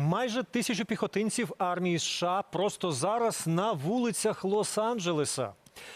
Майже тисячу піхотинців армії США просто зараз на вулицях Лос-Анджелеса.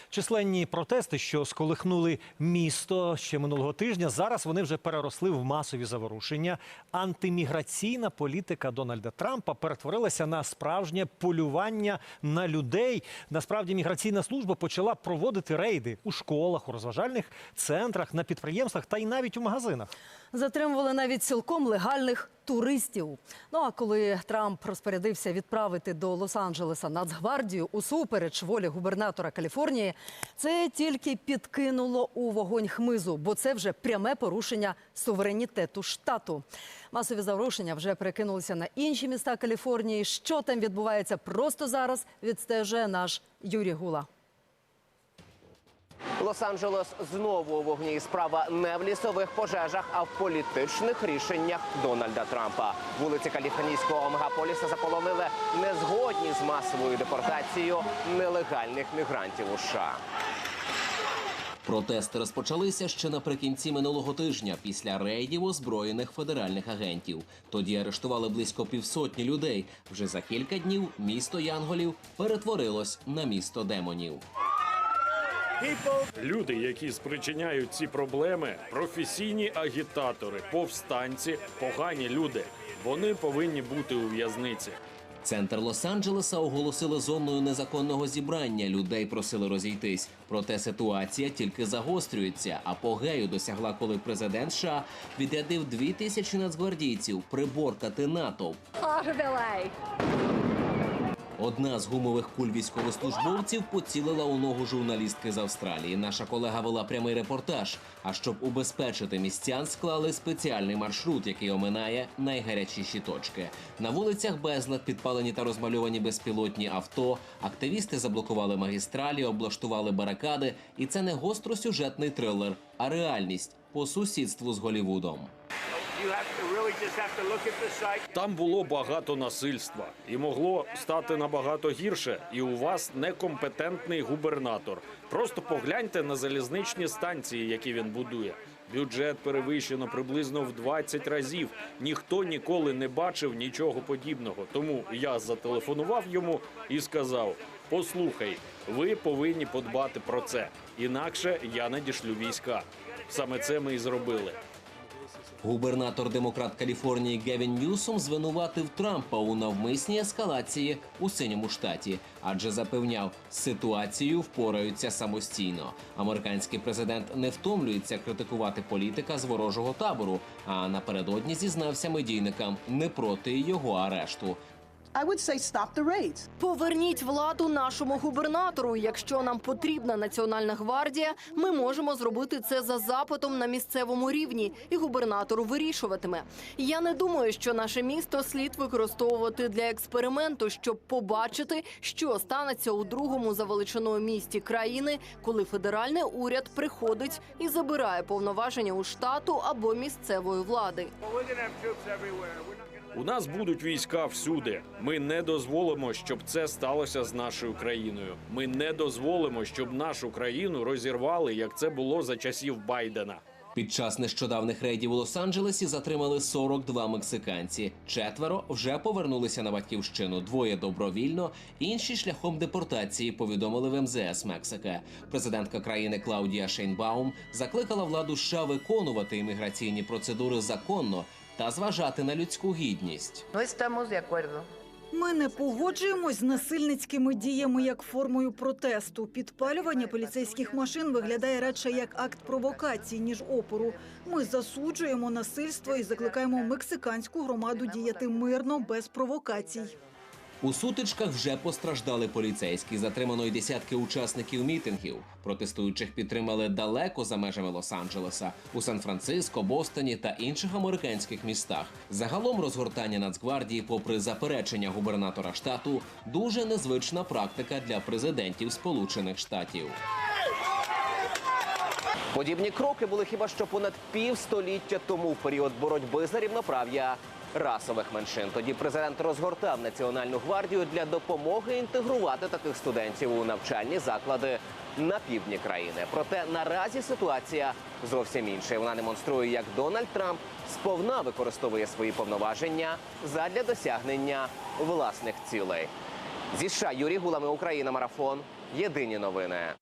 Численні протести, що сколихнули місто ще минулого тижня, зараз вони вже переросли в масові заворушення. Антиміграційна політика Дональда Трампа перетворилася на справжнє полювання на людей. Насправді міграційна служба почала проводити рейди у школах, у розважальних центрах, на підприємствах та й навіть у магазинах. Затримували навіть цілком легальних туристів. Ну а коли Трамп розпорядився відправити до Лос-Анджелеса Нацгвардію усупереч волі губернатора Каліфорнії, це тільки підкинуло у вогонь хмизу, бо це вже пряме порушення суверенітету штату. Масові заворушення вже перекинулися на інші міста Каліфорнії. Що там відбувається просто зараз, відстежує наш Юрій Гула. Лос-Анджелес знову у вогні. Справа не в лісових пожежах, а в політичних рішеннях Дональда Трампа. Вулиці Каліфорнійського мегаполіса заполонили незгодні з масовою депортацією нелегальних мігрантів у США. Протести розпочалися ще наприкінці минулого тижня після рейдів озброєних федеральних агентів. Тоді арештували близько півсотні людей. Вже за кілька днів місто Янголів перетворилось на місто демонів. Люди, які спричиняють ці проблеми, професійні агітатори, повстанці, погані люди. Вони повинні бути у в'язниці. Центр Лос-Анджелеса оголосили зоною незаконного зібрання. Людей просили розійтись. Проте ситуація тільки загострюється. Апогею досягла, коли президент США відрядив дві тисячі нацгвардійців приборкати натовп. Одна з гумових куль військовослужбовців поцілила у ногу журналістки з Австралії. Наша колега вела прямий репортаж. А щоб убезпечити містян, склали спеціальний маршрут, який оминає найгарячіші точки. На вулицях безлад підпалені та розмальовані безпілотні авто. Активісти заблокували магістралі, облаштували барикади. І це не гостросюжетний трилер, а реальність по сусідству з Голівудом. Там було багато насильства, і могло стати набагато гірше. І у вас некомпетентний губернатор. Просто погляньте на залізничні станції, які він будує. Бюджет перевищено приблизно в 20 разів. Ніхто ніколи не бачив нічого подібного. Тому я зателефонував йому і сказав: Послухай, ви повинні подбати про це. Інакше я надішлю війська. Саме це ми і зробили. Губернатор демократ Каліфорнії Гевін Ньюсом звинуватив Трампа у навмисній ескалації у синьому штаті, адже запевняв, ситуацію впораються самостійно. Американський президент не втомлюється критикувати політика з ворожого табору. А напередодні зізнався медійникам не проти його арешту. I would say stop the raids. Поверніть владу нашому губернатору. Якщо нам потрібна національна гвардія, ми можемо зробити це за запитом на місцевому рівні, і губернатор вирішуватиме. Я не думаю, що наше місто слід використовувати для експерименту, щоб побачити, що станеться у другому за величиною місті країни, коли федеральний уряд приходить і забирає повноваження у штату або місцевої влади. У нас будуть війська всюди. Ми не дозволимо, щоб це сталося з нашою країною. Ми не дозволимо, щоб нашу країну розірвали, як це було за часів Байдена. Під час нещодавних рейдів у Лос-Анджелесі затримали 42 мексиканці. Четверо вже повернулися на батьківщину. Двоє добровільно, інші шляхом депортації. Повідомили в МЗС Мексики. Президентка країни Клаудія Шейнбаум закликала владу США виконувати імміграційні процедури законно та зважати на людську гідність. Ми не погоджуємось з насильницькими діями як формою протесту. Підпалювання поліцейських машин виглядає радше як акт провокації ніж опору. Ми засуджуємо насильство і закликаємо мексиканську громаду діяти мирно без провокацій. У сутичках вже постраждали поліцейські. Затримано й десятки учасників мітингів. Протестуючих підтримали далеко за межами Лос-Анджелеса, у Сан-Франциско, Бостоні та інших американських містах. Загалом розгортання Нацгвардії, попри заперечення губернатора штату, дуже незвична практика для президентів Сполучених Штатів. Подібні кроки були хіба що понад півстоліття тому в період боротьби за рівноправ'я расових меншин. Тоді президент розгортав національну гвардію для допомоги інтегрувати таких студентів у навчальні заклади на півдні країни. Проте наразі ситуація зовсім інша. Вона демонструє, як Дональд Трамп сповна використовує свої повноваження задля досягнення власних цілей. Зі США Юрій Гулами, Україна, марафон. Єдині новини.